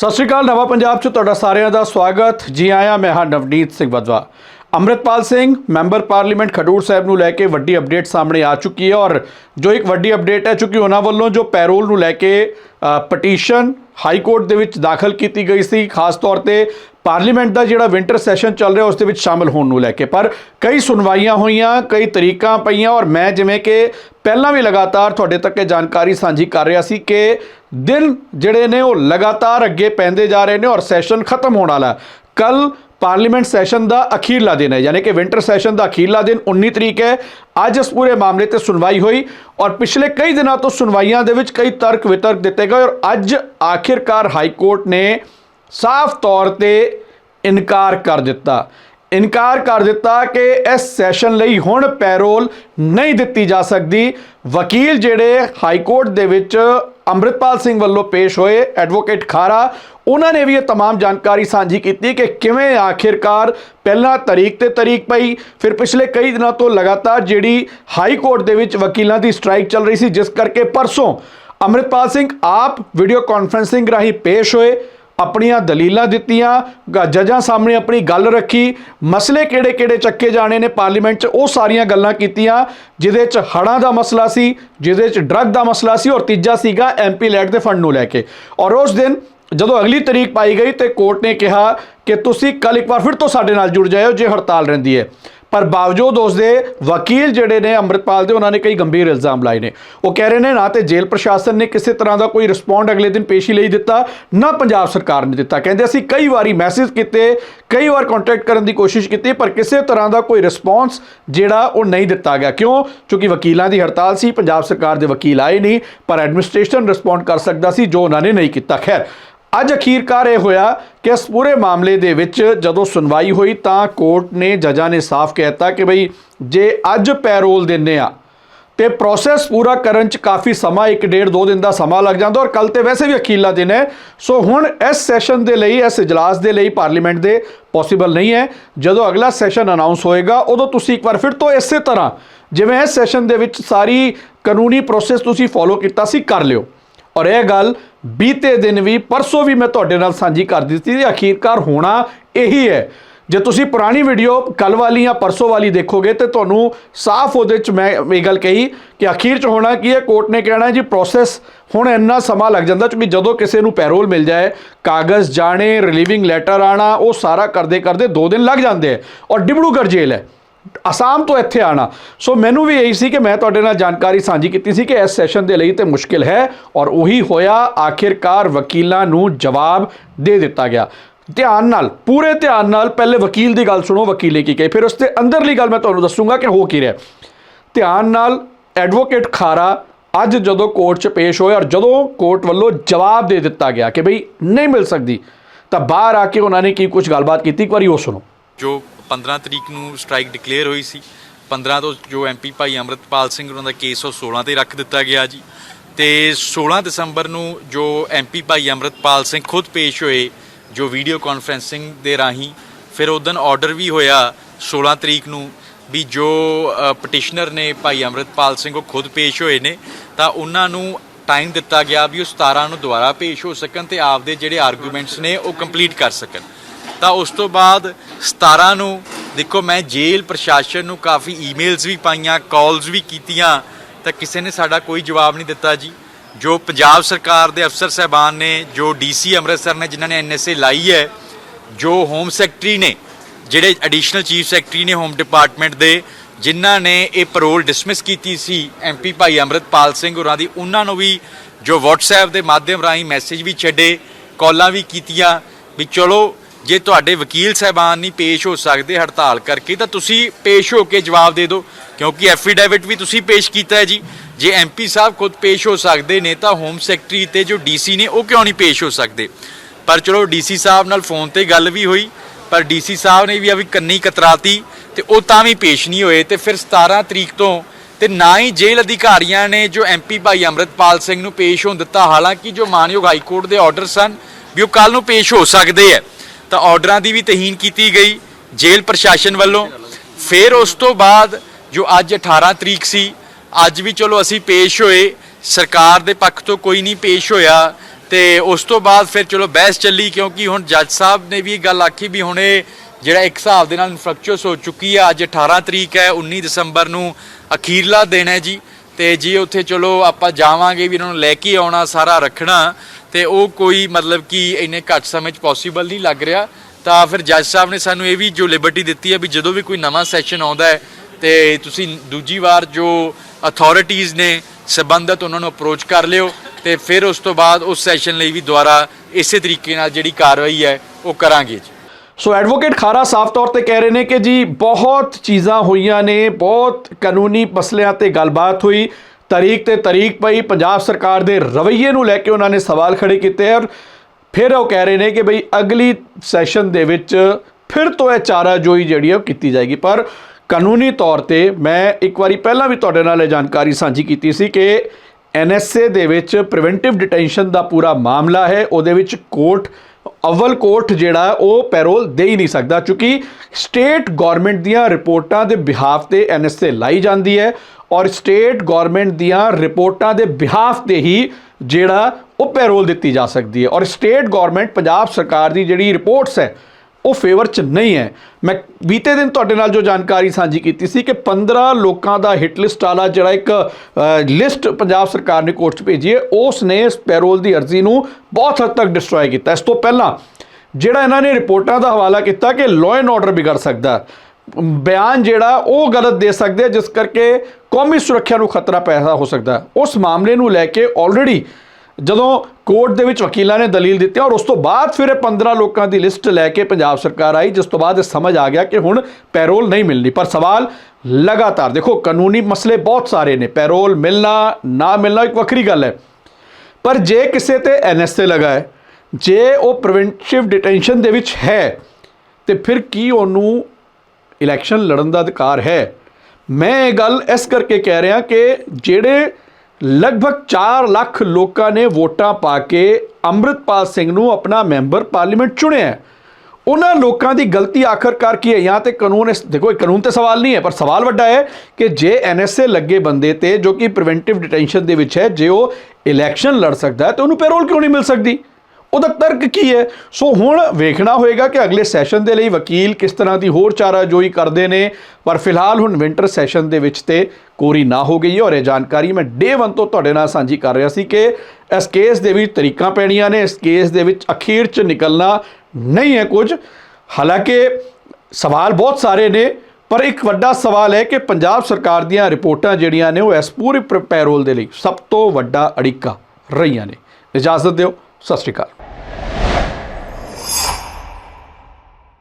ਸਤਿ ਸ਼੍ਰੀ ਅਕਾਲ, ਨਵਾਂ ਪੰਜਾਬ 'ਚ ਤੁਹਾਡਾ ਸਾਰਿਆਂ ਦਾ ਸਵਾਗਤ। ਜੀ ਆਇਆਂ, ਮੈਂ ਹਾਂ ਨਵਨੀਤ ਸਿੰਘ ਬਦਵਾ ਅੰਮ੍ਰਿਤਪਾਲ ਸਿੰਘ, ਮੈਂਬਰ ਪਾਰਲੀਮੈਂਟ ਖਡੂਰ ਸਾਹਿਬ ਨੂੰ ਲੈ ਕੇ ਵੱਡੀ ਅਪਡੇਟ ਸਾਹਮਣੇ ਆ ਚੁੱਕੀ ਹੈ ਔਰ ਜੋ ਇੱਕ ਵੱਡੀ ਅਪਡੇਟ ਹੈ, ਚੁੱਕੀ ਉਹਨਾਂ ਵੱਲੋਂ ਜੋ ਪੈਰੋਲ ਨੂੰ ਲੈ ਕੇ ਪਟੀਸ਼ਨ ਹਾਈ ਕੋਰਟ ਦੇ ਵਿੱਚ ਦਾਖਲ ਕੀਤੀ ਗਈ ਸੀ, ਖਾਸ ਤੌਰ ਤੇ ਪਾਰਲੀਮੈਂਟ ਦਾ ਜਿਹੜਾ ਵਿੰਟਰ ਸੈਸ਼ਨ ਚੱਲ ਰਿਹਾ, ਉਸ ਦੇ ਵਿੱਚ ਸ਼ਾਮਲ ਹੋਣ ਨੂੰ ਲੈ ਕੇ। ਪਰ ਕਈ ਸੁਣਵਾਈਆਂ ਹੋਈਆਂ, ਕਈ ਤਰੀਕਾਂ ਪਈਆਂ ਔਰ ਮੈਂ ਜਿਵੇਂ ਕਿ ਪਹਿਲਾਂ ਵੀ ਲਗਾਤਾਰ ਤੁਹਾਡੇ ਤੱਕ ਇਹ ਜਾਣਕਾਰੀ ਸਾਂਝੀ ਕਰ ਰਿਹਾ ਸੀ ਕਿ ਦਿਨ ਜਿਹੜੇ ਨੇ, ਉਹ ਲਗਾਤਾਰ ਅੱਗੇ ਪੈਂਦੇ ਜਾ ਰਹੇ ਨੇ ਔਰ ਸੈਸ਼ਨ ਖਤਮ ਹੋਣ ਵਾਲਾ ਕੱਲ ਪਾਰਲੀਮੈਂਟ ਸੈਸ਼ਨ ਦਾ ਅਖੀਰਲਾ ਦਿਨ ਹੈ, ਯਾਨੀ ਕਿ ਵਿੰਟਰ ਸੈਸ਼ਨ ਦਾ ਅਖੀਰਲਾ ਦਿਨ 19 ਤਰੀਕ ਹੈ। ਅੱਜ ਇਸ ਪੂਰੇ ਮਾਮਲੇ ਤੇ ਸੁਣਵਾਈ ਹੋਈ ਔਰ ਪਿਛਲੇ ਕਈ ਦਿਨਾਂ ਤੋਂ ਸੁਣਵਾਈਆਂ ਦੇ ਵਿੱਚ ਕਈ ਤਰਕ ਵਿਤਰਕ ਦਿੱਤੇ ਗਏ ਔਰ ਅੱਜ ਆਖਿਰਕਾਰ ਹਾਈ ਕੋਰਟ ਨੇ ਸਾਫ਼ ਤੌਰ ਤੇ ਇਨਕਾਰ ਕਰ ਦਿੱਤਾ। ਇਨਕਾਰ ਕਰ ਦਿੱਤਾ ਕਿ ਇਸ ਸੈਸ਼ਨ ਲਈ ਹੁਣ ਪੈਰੋਲ ਨਹੀਂ ਦਿੱਤੀ ਜਾ ਸਕਦੀ ਵਕੀਲ ਜਿਹੜੇ ਹਾਈ ਕੋਰਟ ਦੇ ਵਿੱਚ ਅੰਮ੍ਰਿਤਪਾਲ ਸਿੰਘ ਵੱਲੋਂ ਪੇਸ਼ ਹੋਏ ਐਡਵੋਕੇਟ ਖਾਰਾ ਉਹਨਾਂ ਨੇ ਵੀ ਇਹ तमाम ਜਾਣਕਾਰੀ ਸਾਂਝੀ ਕੀਤੀ ਕਿ ਕਿਵੇਂ ਆਖਿਰਕਾਰ ਪਹਿਲਾਂ ਤਰੀਕ ਤੇ ਤਰੀਕ ਪਈ ਫਿਰ ਪਿਛਲੇ ਕਈ ਦਿਨਾਂ ਤੋਂ ਲਗਾਤਾਰ ਜਿਹੜੀ ਹਾਈ ਕੋਰਟ ਦੇ ਵਿੱਚ ਵਕੀਲਾਂ ਦੀ ਸਟ੍ਰਾਈਕ ਚੱਲ ਰਹੀ ਸੀ ਜਿਸ ਕਰਕੇ ਪਰਸੋਂ ਅੰਮ੍ਰਿਤਪਾਲ ਸਿੰਘ ਆਪ ਵੀਡੀਓ ਕਾਨਫਰੈਂਸਿੰਗ ਰਾਹੀਂ ਪੇਸ਼ ਹੋਏ ਆਪਣੀਆਂ ਦਲੀਲਾਂ ਦਿੱਤੀਆਂ, ਗ- ਜੱਜਾਂ ਸਾਹਮਣੇ ਆਪਣੀ ਗੱਲ ਰੱਖੀ। ਮਸਲੇ ਕਿਹੜੇ-ਕਿਹੜੇ ਚੱਕੇ ਜਾਣੇ ਨੇ ਪਾਰਲੀਮੈਂਟ 'ਚ? ਉਹ ਸਾਰੀਆਂ ਗੱਲਾਂ ਕੀਤੀਆਂ, ਜਿਹਦੇ 'ਚ ਹੜਾਂ ਦਾ ਮਸਲਾ ਸੀ, ਜਿਹਦੇ 'ਚ ਡਰੱਗ ਦਾ ਮਸਲਾ ਸੀ ਔਰ ਤੀਜਾ ਸੀਗਾ ਐਮਪੀ ਲੈਟ ਦੇ ਫੰਡ ਨੂੰ ਲੈ ਕੇ। ਔਰ ਉਸ ਦਿਨ ਜਦੋਂ ਅਗਲੀ ਤਰੀਕ ਪਾਈ ਗਈ ਤੇ ਕੋਰਟ ਨੇ ਕਿਹਾ ਕਿ ਤੁਸੀਂ ਕੱਲ ਇੱਕ ਵਾਰ ਫਿਰ ਤੋਂ ਸਾਡੇ ਨਾਲ ਜੁੜ ਜਾਇਓ ਜੇ ਹੜਤਾਲ ਰਹਿੰਦੀ ਹੈ। ਪਰ ਬਾਵਜੂਦ ਉਸ ਦੇ ਵਕੀਲ ਜਿਹੜੇ ਨੇ ਅੰਮ੍ਰਿਤਪਾਲ ਦੇ, ਉਹਨਾਂ ਨੇ ਕਈ ਗੰਭੀਰ ਇਲਜ਼ਾਮ ਲਾਏ ਨੇ। ਉਹ ਕਹਿ ਰਹੇ ਨੇ, ਨਾ ਤੇ ਜੇਲ੍ਹ ਪ੍ਰਸ਼ਾਸਨ ਨੇ ਕਿਸੇ ਤਰ੍ਹਾਂ ਦਾ ਕੋਈ ਰਿਸਪੌਂਡ ਅਗਲੇ ਦਿਨ ਪੇਸ਼ੀ ਲਈ ਦਿੱਤਾ, ਨਾ ਪੰਜਾਬ ਸਰਕਾਰ ਨੇ ਦਿੱਤਾ। ਕਹਿੰਦੇ ਅਸੀਂ ਕਈ ਵਾਰੀ ਮੈਸੇਜ ਕੀਤੇ, ਕਈ ਵਾਰ ਕੰਟੈਕਟ ਕਰਨ ਦੀ ਕੋਸ਼ਿਸ਼ ਕੀਤੀ, ਪਰ ਕਿਸੇ ਤਰ੍ਹਾਂ ਦਾ ਕੋਈ ਰਿਸਪੌਂਸ ਜਿਹੜਾ ਉਹ ਨਹੀਂ ਦਿੱਤਾ ਗਿਆ। ਕਿਉਂ? ਕਿਉਂਕਿ ਵਕੀਲਾਂ ਦੀ ਹੜਤਾਲ ਸੀ, ਪੰਜਾਬ ਸਰਕਾਰ ਦੇ ਵਕੀਲ ਆਏ ਨਹੀਂ, ਪਰ ਐਡਮਿਨਿਸਟ੍ਰੇਸ਼ਨ ਰਿਸਪੌਂਡ ਕਰ ਸਕਦਾ ਸੀ, ਜੋ ਉਹਨਾਂ ਨੇ ਨਹੀਂ ਕੀਤਾ। ਖੈਰ ਅੱਜ ਅਖੀਰਕਾਰ ਇਹ ਹੋਇਆ ਕਿ ਇਸ ਪੂਰੇ ਮਾਮਲੇ ਦੇ ਵਿੱਚ ਜਦੋਂ ਸੁਣਵਾਈ ਹੋਈ ਤਾਂ ਕੋਰਟ ਨੇ ਜੱਜਾਂ ਨੇ ਸਾਫ਼ ਕਹਿਤਾ ਕਿ ਭਈ ਜੇ ਅੱਜ ਪੈਰੋਲ ਦਿੰਨੇ ਆ ਤੇ ਪ੍ਰੋਸੈਸ ਪੂਰਾ ਕਰਨ ਚ ਕਾਫੀ ਸਮਾਂ 1 ਡੇਢ 2 ਦਿਨ ਦਾ ਸਮਾਂ ਲੱਗ ਜਾਂਦਾ ਔਰ ਕੱਲ ਤੇ ਵੈਸੇ ਵੀ ਅਖੀਰਲਾ ਦਿਨ ਹੈ। ਸੋ ਹੁਣ ਇਸ ਸੈਸ਼ਨ ਦੇ ਲਈ, ਇਸ ਇਜਲਾਸ ਦੇ ਲਈ ਪਾਰਲੀਮੈਂਟ ਦੇ ਪੋਸੀਬਲ ਨਹੀਂ ਹੈ। ਜਦੋਂ ਅਗਲਾ ਸੈਸ਼ਨ ਅਨਾਉਂਸ ਹੋਏਗਾ, ਉਦੋਂ ਤੁਸੀਂ ਇੱਕ ਵਾਰ ਫਿਰ ਤੋਂ ਇਸੇ ਤਰ੍ਹਾਂ ਜਿਵੇਂ ਇਸ ਸੈਸ਼ਨ ਦੇ ਵਿੱਚ ਸਾਰੀ ਕਾਨੂੰਨੀ ਪ੍ਰੋਸੈਸ ਤੁਸੀਂ ਫੋਲੋ ਕੀਤਾ ਸੀ, ਕਰ ਲਿਓ। ਔਰ ਇਹ ਗੱਲ ਬੀਤੇ ਦਿਨ ਵੀ, ਪਰਸੋਂ ਵੀ ਮੈਂ ਤੁਹਾਡੇ ਨਾਲ ਸਾਂਝੀ ਕਰ ਦਿੱਤੀ ਤੇ ਅਖੀਰਕਾਰ ਹੋਣਾ ਇਹੀ ਹੈ। ਜੇ ਤੁਸੀਂ ਪੁਰਾਣੀ ਵੀਡੀਓ ਕੱਲ ਵਾਲੀ ਜਾਂ ਪਰਸੋਂ ਵਾਲੀ ਦੇਖੋਗੇ ਤੇ ਤੁਹਾਨੂੰ ਸਾਫ਼ ਉਹਦੇ ਚ ਮੈਂ ਇਹ ਗੱਲ ਕਹੀ ਕਿ ਅਖੀਰ ਚ ਹੋਣਾ ਕੀ ਹੈ, ਕੋਰਟ ਨੇ ਕਹਿਣਾ ਜੀ ਪ੍ਰੋਸੈਸ ਹੁਣ ਇੰਨਾ ਸਮਾਂ ਲੱਗ ਜਾਂਦਾ ਕਿਉਂਕਿ ਜਦੋਂ ਕਿਸੇ ਨੂੰ ਪੈਰੋਲ ਮਿਲ ਜਾਏ, ਕਾਗਜ਼ ਜਾਣੇ ਰਿਲੀਵਿੰਗ ਲੈਟਰ ਆਣਾ, ਉਹ ਸਾਰਾ ਕਰਦੇ ਕਰਦੇ 2 ਦਿਨ ਲੱਗ ਜਾਂਦੇ ਆ ਔਰ ਡਿਬੜੂਗੜ੍ਹ ਜੇਲ੍ਹ ਹੈ। ਅਸਾਮ ਤੋਂ ਇੱਥੇ ਆਣਾ। ਸੋ ਮੈਨੂੰ ਵੀ ਇਹੀ ਸੀ ਕਿ ਮੈਂ ਤੁਹਾਡੇ ਨਾਲ ਜਾਣਕਾਰੀ ਸਾਂਝੀ ਕੀਤੀ ਸੀ ਕਿ ਇਸ ਸੈਸ਼ਨ ਦੇ ਲਈ ਤੇ ਮੁਸ਼ਕਿਲ ਹੈ ਔਰ ਉਹੀ ਹੋਇਆ, ਆਖਿਰਕਾਰ ਵਕੀਲਾਂ ਨੂੰ ਜਵਾਬ ਦੇ ਦਿੱਤਾ ਗਿਆ। ਧਿਆਨ ਨਾਲ, ਪੂਰੇ ਧਿਆਨ ਨਾਲ ਪਹਿਲੇ ਵਕੀਲ ਦੀ ਗੱਲ ਸੁਣੋ, ਵਕੀਲੇ ਕੀ ਕਹੇ। ਫਿਰ ਉਸ ਤੇ ਅੰਦਰਲੀ ਗੱਲ ਮੈਂ ਤੁਹਾਨੂੰ ਦੱਸੂਗਾ ਕਿ ਹੋ ਕੀ ਰਿਹਾ। ਧਿਆਨ ਨਾਲ ਐਡਵੋਕੇਟ ਖਾਰਾ ਅੱਜ ਜਦੋਂ ਕੋਰਟ 'ਚ ਪੇਸ਼ ਹੋਏ ਔਰ ਜਦੋਂ ਕੋਰਟ ਵੱਲੋਂ ਜਵਾਬ ਦੇ ਦਿੱਤਾ ਗਿਆ ਕਿ ਭਈ ਨਹੀਂ ਮਿਲ ਸਕਦੀ, ਤਾਂ ਬਾਹਰ ਆ ਕੇ ਉਹਨਾਂ ਨੇ ਕੀ ਕੁਝ ਗੱਲਬਾਤ ਕੀਤੀ? ਇੱਕ ਵਾਰੀ ਉਹ ਸੁਣੋ। ਜੋ 15 ਤਰੀਕ ਨੂੰ ਸਟ੍ਰਾਈਕ ਡਿਕਲੇਅਰ ਹੋਈ ਸੀ। 15 ਤੋਂ ਜੋ ਐਮਪੀ ਭਾਈ ਅੰਮ੍ਰਿਤਪਾਲ ਸਿੰਘ ਉਹਨਾਂ ਦਾ ਕੇਸ ਉਹ 16 ਤੇ ਰੱਖ ਦਿੱਤਾ ਗਿਆ ਜੀ। ਤੇ 16 ਦਸੰਬਰ ਨੂੰ ਜੋ ਐਮਪੀ ਭਾਈ ਅੰਮ੍ਰਿਤਪਾਲ ਸਿੰਘ ਖੁਦ ਪੇਸ਼ ਹੋਏ, ਜੋ ਵੀਡੀਓ ਕਾਨਫਰੈਂਸਿੰਗ ਦੇ ਰਾਹੀਂ, ਫਿਰ ਉਦੋਂ ਆਰਡਰ ਵੀ ਹੋਇਆ 16 ਤਰੀਕ ਨੂੰ ਵੀ ਜੋ ਪਟੀਸ਼ਨਰ ਨੇ ਭਾਈ ਅੰਮ੍ਰਿਤਪਾਲ ਸਿੰਘ ਉਹ ਖੁਦ ਪੇਸ਼ ਹੋਏ ਨੇ, ਤਾਂ ਉਹਨਾਂ ਨੂੰ ਟਾਈਮ ਦਿੱਤਾ ਗਿਆ ਵੀ ਉਹ 17 ਨੂੰ ਦੁਬਾਰਾ ਪੇਸ਼ ਹੋ ਸਕਣ ਤੇ ਆਪਦੇ ਜਿਹੜੇ ਆਰਗੂਮੈਂਟਸ ਨੇ ਉਹ ਕੰਪਲੀਟ ਕਰ ਸਕਣ। ਤਾਂ ਉਸ ਤੋਂ ਬਾਅਦ 17 ਨੂੰ, ਦੇਖੋ ਮੈਂ ਜੇਲ੍ਹ ਪ੍ਰਸ਼ਾਸਨ ਨੂੰ ਕਾਫੀ ਈਮੇਲਸ ਵੀ ਪਾਈਆਂ ਕਾਲਸ ਵੀ ਕੀਤੀਆਂ, ਤਾਂ ਕਿਸੇ ਨੇ ਸਾਡਾ ਕੋਈ ਜਵਾਬ ਨਹੀਂ ਦਿੱਤਾ ਜੀ। ਜੋ ਪੰਜਾਬ ਸਰਕਾਰ ਦੇ ਅਫਸਰ ਸਹਿਬਾਨ ਨੇ, ਜੋ ਡੀਸੀ ਅੰਮ੍ਰਿਤਸਰ ਨੇ, ਜਿਨ੍ਹਾਂ ਨੇ ਐਨਐਸਏ ਲਾਈ ਹੈ, ਜੋ ਹੋਮ ਸੈਕਟਰੀ ਨੇ, ਜਿਹੜੇ ਐਡੀਸ਼ਨਲ ਚੀਫ ਸੈਕਟਰੀ ਨੇ ਹੋਮ ਡਿਪਾਰਟਮੈਂਟ ਦੇ, ਜਿਨ੍ਹਾਂ ਨੇ ਇਹ ਪੈਰੋਲ ਡਿਸਮਿਸ ਕੀਤੀ ਸੀ ਐਮਪੀ ਭਾਈ ਅੰਮ੍ਰਿਤਪਾਲ ਸਿੰਘ ਹੋਰਾਂ ਦੀ, ਉਹਨਾਂ ਨੂੰ ਵੀ ਜੋ WhatsApp ਦੇ ਮਾਧਿਅਮ ਰਾਹੀਂ ਮੈਸੇਜ ਵੀ ਛੱਡੇ ਕਾਲਾਂ ਵੀ ਕੀਤੀਆਂ, ਵੀ ਚਲੋ ਜੇ ਤੁਹਾਡੇ ਵਕੀਲ ਸਹਿਬਾਨ ਨਹੀਂ ਪੇਸ਼ ਹੋ ਸਕਦੇ ਹੜਤਾਲ ਕਰਕੇ, ਤਾਂ ਤੁਸੀਂ ਪੇਸ਼ ਹੋ ਕੇ ਜਵਾਬ ਦੇ ਦਿਓ, ਕਿਉਂਕਿ ਐਫੀਡੇਵਿਟ ਵੀ ਤੁਸੀਂ ਪੇਸ਼ ਕੀਤਾ ਹੈ ਜੀ। ਜੇ ਐਮਪੀ ਸਾਹਿਬ ਖੁਦ ਪੇਸ਼ ਹੋ ਸਕਦੇ ਨੇ, ਤਾਂ ਹੋਮ ਸੈਕਟਰੀ ਤੇ ਜੋ ਡੀਸੀ ਨੇ, ਉਹ ਕਿਉਂ ਨਹੀਂ ਪੇਸ਼ ਹੋ ਸਕਦੇ? ਪਰ ਚਲੋ ਡੀਸੀ ਸਾਹਿਬ ਨਾਲ ਫੋਨ ਤੇ ਗੱਲ ਵੀ ਹੋਈ, ਪਰ ਡੀਸੀ ਸਾਹਿਬ ਨੇ ਵੀ ਆ ਵੀ ਕੰਨੀ ਕਤਰਾਤੀ, ਤੇ ਉਹ ਤਾਂ ਵੀ ਪੇਸ਼ ਨਹੀਂ ਹੋਏ, ਤੇ ਫਿਰ 17 ਤਰੀਕ ਤੋਂ ਤੇ ਨਾ ਹੀ ਜੇਲ੍ਹ ਅਧਿਕਾਰੀਆਂ ਨੇ ਜੋ ਐਮਪੀ ਭਾਈ ਅੰਮ੍ਰਿਤਪਾਲ ਸਿੰਘ ਨੂੰ ਪੇਸ਼ ਹੋਣ ਦਿੱਤਾ, ਹਾਲਾਂਕਿ ਜੋ ਮਾਨਯੋਗ ਹਾਈ ਕੋਰਟ ਦੇ ਆਰਡਰ ਸਨ, ਵੀ ਉਹ ਕੱਲ ਨੂੰ ਪੇਸ਼ ਹੋ ਸਕਦੇ ਆ ਤਾਂ ਆਰਡਰਾਂ ਦੀ ਵੀ ਤਹੀਨ ਕੀਤੀ ਗਈ ਜੇਲ੍ਹ ਪ੍ਰਸ਼ਾਸਨ ਵੱਲੋਂ। ਫਿਰ ਉਸ ਤੋਂ ਬਾਅਦ ਜੋ ਅੱਜ 18 ਤਰੀਕ ਸੀ, ਅੱਜ ਵੀ ਚਲੋ ਅਸੀਂ ਪੇਸ਼ ਹੋਏ, ਸਰਕਾਰ ਦੇ ਪੱਖ ਤੋਂ ਕੋਈ ਨਹੀਂ ਪੇਸ਼ ਹੋਇਆ, ਤੇ ਉਸ ਤੋਂ ਬਾਅਦ ਫਿਰ ਚਲੋ ਬਹਿਸ ਚੱਲੀ ਕਿਉਂਕਿ ਹੁਣ ਜੱਜ ਸਾਹਿਬ ਨੇ ਵੀ ਇਹ ਗੱਲ ਆਖੀ ਵੀ ਹੁਣ ਇਹ ਜਿਹੜਾ ਇੱਕ ਹਿਸਾਬ ਦੇ ਨਾਲ ਇਨਫਰਕਚੁਅਸ ਹੋ ਚੁੱਕੀ ਆ, ਅੱਜ 18 ਤਰੀਕ ਹੈ 19 ਦਸੰਬਰ ਨੂੰ ਅਖੀਰਲਾ ਦਿਨ ਹੈ ਜੀ, ਤੇ ਜੀ ਉੱਥੇ ਚਲੋ ਆਪਾਂ ਜਾਵਾਂਗੇ ਵੀ ਇਹਨਾਂ ਨੂੰ ਲੈ ਕੇ ਆਉਣਾ, ਸਾਰਾ ਰੱਖਣਾ ਤੇ ਉਹ ਕੋਈ ਮਤਲਬ ਕਿ ਇੰਨੇ ਘੱਟ ਸਮੇਂ 'ਚ ਪੋਸੀਬਲ ਨਹੀਂ ਲੱਗ ਰਿਹਾ, ਤਾਂ ਫਿਰ ਜੱਜ ਸਾਹਿਬ ਨੇ ਸਾਨੂੰ ਇਹ ਵੀ ਜੋ ਲਿਬਰਟੀ ਦਿੱਤੀ ਹੈ ਵੀ ਜਦੋਂ ਵੀ ਕੋਈ ਨਵਾਂ ਸੈਸ਼ਨ ਆਉਂਦਾ ਹੈ ਤੇ ਤੁਸੀਂ ਦੂਜੀ ਵਾਰ ਜੋ ਅਥਾਰਟੀਆਂ ਨੇ ਸਬੰਧਤ ਉਹਨਾਂ ਨੂੰ ਅਪਰੋਚ ਕਰ ਲਿਓ ਤੇ ਫਿਰ ਉਸ ਤੋਂ ਬਾਅਦ ਉਸ ਸੈਸ਼ਨ ਲਈ ਵੀ ਦੁਬਾਰਾ ਇਸੇ ਤਰੀਕੇ ਨਾਲ ਜਿਹੜੀ ਕਾਰਵਾਈ ਹੈ ਉਹ ਕਰਾਂਗੇ ਜੀ। ਸੋ ਐਡਵੋਕੇਟ ਖਾਰਾ ਸਾਫ਼ ਤੌਰ ਤੇ ਕਹਿ ਰਹੇ ਨੇ ਕਿ ਜੀ ਬਹੁਤ ਚੀਜ਼ਾਂ ਹੋਈਆਂ ਨੇ, ਬਹੁਤ ਕਾਨੂੰਨੀ ਮਸਲਿਆਂ ਤੇ ਗੱਲਬਾਤ ਹੋਈ। ਤਰੀਕ ਤੇ ਤਰੀਕ ਪਈ, ਪੰਜਾਬ ਸਰਕਾਰ ਦੇ ਰਵੱਈਏ ਨੂੰ ਲੈ ਕੇ ਉਹਨਾਂ ਨੇ ਸਵਾਲ ਖੜੇ ਕੀਤੇ ਔਰ ਫਿਰ ਉਹ ਕਹਿ ਰਹੇ ਨੇ ਕਿ ਬਈ ਅਗਲੀ ਸੈਸ਼ਨ ਦੇ ਵਿੱਚ ਫਿਰ ਤੋਂ ਇਹ ਚਾਰਾਜੋਈ ਜਿਹੜੀ ਹੈ ਉਹ ਕੀਤੀ ਜਾਏਗੀ। ਪਰ ਕਾਨੂੰਨੀ ਤੌਰ ਤੇ ਮੈਂ ਇੱਕ ਵਾਰੀ ਪਹਿਲਾਂ ਵੀ ਤੁਹਾਡੇ ਨਾਲ ਇਹ ਜਾਣਕਾਰੀ ਸਾਂਝੀ ਕੀਤੀ ਸੀ ਕਿ ਐਨਐਸਏ ਦੇ ਵਿੱਚ ਪ੍ਰੀਵੈਂਟਿਵ ਡਿਟੈਂਸ਼ਨ ਦਾ ਪੂਰਾ ਮਾਮਲਾ ਹੈ, ਉਹਦੇ ਵਿੱਚ ਕੋਰਟ, ਅਵਲ ਕੋਰਟ ਜਿਹੜਾ ਉਹ ਪੈਰੋਲ ਦੇ ਹੀ ਨਹੀਂ ਸਕਦਾ, ਕਿਉਂਕਿ ਸਟੇਟ ਗਵਰਨਮੈਂਟ ਦੀਆਂ ਰਿਪੋਰਟਾਂ ਦੇ ਬਿਹਾਫ ਤੇ ਐਨਐਸਏ ਲਾਈ ਜਾਂਦੀ ਹੈ। ਔਰ ਸਟੇਟ ਗਵਰਨਮੈਂਟ ਦੀਆਂ ਰਿਪੋਰਟਾਂ ਦੇ ਬਿਹਾਫ ਤੇ ਹੀ ਜਿਹੜਾ ਉਹ ਪੈਰੋਲ ਦਿੱਤੀ ਜਾ ਸਕਦੀ ਹੈ। ਔਰ ਸਟੇਟ ਗਵਰਨਮੈਂਟ ਪੰਜਾਬ ਸਰਕਾਰ ਦੀ ਜਿਹੜੀ ਰਿਪੋਰਟਸ ਹੈ, ਉਹ ਫੇਵਰ ਚ ਨਹੀਂ ਹੈ। ਮੈਂ ਬੀਤੇ ਦਿਨ ਤੁਹਾਡੇ ਨਾਲ ਜੋ ਜਾਣਕਾਰੀ ਸਾਂਝੀ ਕੀਤੀ ਸੀ ਕਿ 15 ਲੋਕਾਂ ਦਾ ਹਿੱਟ ਲਿਸਟ ਵਾਲਾ ਜਿਹੜਾ ਇੱਕ ਲਿਸਟ ਪੰਜਾਬ ਸਰਕਾਰ ਨੇ ਕੋਰਟ 'ਚ ਭੇਜੀ ਹੈ ਉਸ ਨੇ ਇਸ ਪੈਰੋਲ ਦੀ ਅਰਜ਼ੀ ਨੂੰ ਬਹੁਤ ਹੱਦ ਤੱਕ ਡਿਸਟਰੋਏ ਕੀਤਾ। ਇਸ ਤੋਂ ਪਹਿਲਾਂ ਜਿਹੜਾ ਇਹਨਾਂ ਨੇ ਰਿਪੋਰਟਾਂ ਦਾ ਹਵਾਲਾ ਕੀਤਾ ਕਿ ਲਾਅ ਐਂਡ ਆਰਡਰ ਵਿਗੜ ਸਕਦਾ ਹੈ। ਬਿਆਨ ਜਿਹੜਾ, ਉਹ ਗਲਤ ਦੇ ਸਕਦੇ ਜਿਸ ਕਰਕੇ ਕੌਮੀ ਸੁਰੱਖਿਆ ਨੂੰ ਖਤਰਾ ਪੈਦਾ ਹੋ ਸਕਦਾ ਉਸ ਮਾਮਲੇ ਨੂੰ ਲੈ ਕੇ ਆਲਰੇਡੀ ਜਦੋਂ ਕੋਰਟ ਦੇ ਵਿੱਚ ਵਕੀਲਾਂ ਨੇ ਦਲੀਲ ਦਿੱਤੀ ਔਰ ਉਸ ਤੋਂ ਬਾਅਦ ਫਿਰ ਇਹ 15 ਲੋਕਾਂ ਦੀ ਲਿਸਟ ਲੈ ਕੇ ਪੰਜਾਬ ਸਰਕਾਰ ਆਈ, ਜਿਸ ਤੋਂ ਬਾਅਦ ਇਹ ਸਮਝ ਆ ਗਿਆ ਕਿ ਹੁਣ ਪੈਰੋਲ ਨਹੀਂ ਮਿਲਣੀ। ਪਰ ਸਵਾਲ ਲਗਾਤਾਰ, ਦੇਖੋ ਕਾਨੂੰਨੀ ਮਸਲੇ ਬਹੁਤ ਸਾਰੇ ਨੇ, ਪੈਰੋਲ ਮਿਲਣਾ, ਨਾ ਮਿਲਣਾ, ਇੱਕ ਵੱਖਰੀ ਗੱਲ ਹੈ। ਪਰ ਜੇ ਕਿਸੇ ਤੇ ਐਨਐਸਏ ਲਗਾ ਹੈ, ਜੇ ਉਹ ਪ੍ਰੀਵੈਂਟਿਵ ਡਿਟੈਂਸ਼ਨ ਦੇ ਵਿੱਚ ਹੈ, ਤੇ ਫਿਰ ਕੀ ਉਹਨੂੰ ਇਲੈਕਸ਼ਨ ਲੜਨ ਦਾ ਅਧਿਕਾਰ ਹੈ। ਮੈਂ ਇਹ ਗੱਲ ਇਸ ਕਰਕੇ ਕਹਿ ਰਿਹਾ ਕਿ ਜਿਹੜੇ ਲਗਭਗ 4 ਲੱਖ ਲੋਕਾਂ ਨੇ ਵੋਟਾਂ ਪਾ ਕੇ ਅੰਮ੍ਰਿਤਪਾਲ ਸਿੰਘ ਨੂੰ ਆਪਣਾ ਮੈਂਬਰ ਪਾਰਲੀਮੈਂਟ ਚੁਣਿਆ ਉਹਨਾਂ ਲੋਕਾਂ ਦੀ ਗਲਤੀ ਆਖਰਕਾਰ ਕੀ ਹੈ? ਜਾਂ ਤੇ ਕਾਨੂੰਨ ਇਸ ਦੇਖੋ, ਇਹ ਕਾਨੂੰਨ ਤੇ ਸਵਾਲ ਨਹੀਂ ਹੈ, ਪਰ ਸਵਾਲ ਵੱਡਾ ਹੈ ਕਿ ਜੇ ਐਨਐਸਏ ਲੱਗੇ ਬੰਦੇ ਤੇ ਜੋ ਕਿ ਪ੍ਰੀਵੈਂਟਿਵ ਡਿਟੈਂਸ਼ਨ ਦੇ ਵਿੱਚ ਹੈ, ਜੇ ਉਹ ਇਲੈਕਸ਼ਨ ਲੜ ਸਕਦਾ ਹੈ, ਤਾਂ ਉਹਨੂੰ ਪੈਰੋਲ ਕਿਉਂ ਨਹੀਂ ਮਿਲ ਸਕਦੀ? ਉਹਦਾ ਤਰਕ ਕੀ ਹੈ? ਸੋ ਹੁਣ ਵੇਖਣਾ ਹੋਏਗਾ ਕਿ ਅਗਲੇ ਸੈਸ਼ਨ ਦੇ ਲਈ ਵਕੀਲ ਕਿਸ ਤਰ੍ਹਾਂ ਦੀ ਹੋਰ ਚਾਰਾਜੋਈ ਕਰਦੇ ਨੇ, ਪਰ ਫਿਲਹਾਲ ਹੁਣ ਵਿੰਟਰ ਸੈਸ਼ਨ ਦੇ ਵਿੱਚ ਤੇ ਕੋਰੀ ਨਾ ਹੋ ਗਈ ਔਰ ਇਹ ਜਾਣਕਾਰੀ ਮੈਂ ਡੇ 1 ਤੋਂ ਤੁਹਾਡੇ ਨਾਲ ਸਾਂਝੀ ਕਰ ਰਿਹਾ ਸੀ ਕਿ ਇਸ ਕੇਸ ਦੇ ਵਿੱਚ ਤਰੀਕਾਂ ਪੈਣੀਆਂ ਨੇ, ਇਸ ਕੇਸ ਦੇ ਵਿੱਚ ਅਖੀਰ 'ਚ ਨਿਕਲਣਾ ਨਹੀਂ ਹੈ ਕੁਝ। ਹਾਲਾਂਕਿ ਸਵਾਲ ਬਹੁਤ ਸਾਰੇ ਨੇ, ਪਰ ਇੱਕ ਵੱਡਾ ਸਵਾਲ ਹੈ ਕਿ ਪੰਜਾਬ ਸਰਕਾਰ ਦੀਆਂ ਰਿਪੋਰਟਾਂ ਜਿਹੜੀਆਂ ਨੇ ਉਹ ਇਸ ਪੂਰੀ ਪ- ਪੈਰੋਲ ਦੇ ਲਈ ਸਭ ਤੋਂ ਵੱਡਾ ਅੜਿੱਕਾ ਰਹੀਆਂ ਨੇ। ਇਜਾਜ਼ਤ ਦਿਓ। ਸਤਿ ਸ਼੍ਰੀ ਅਕਾਲ।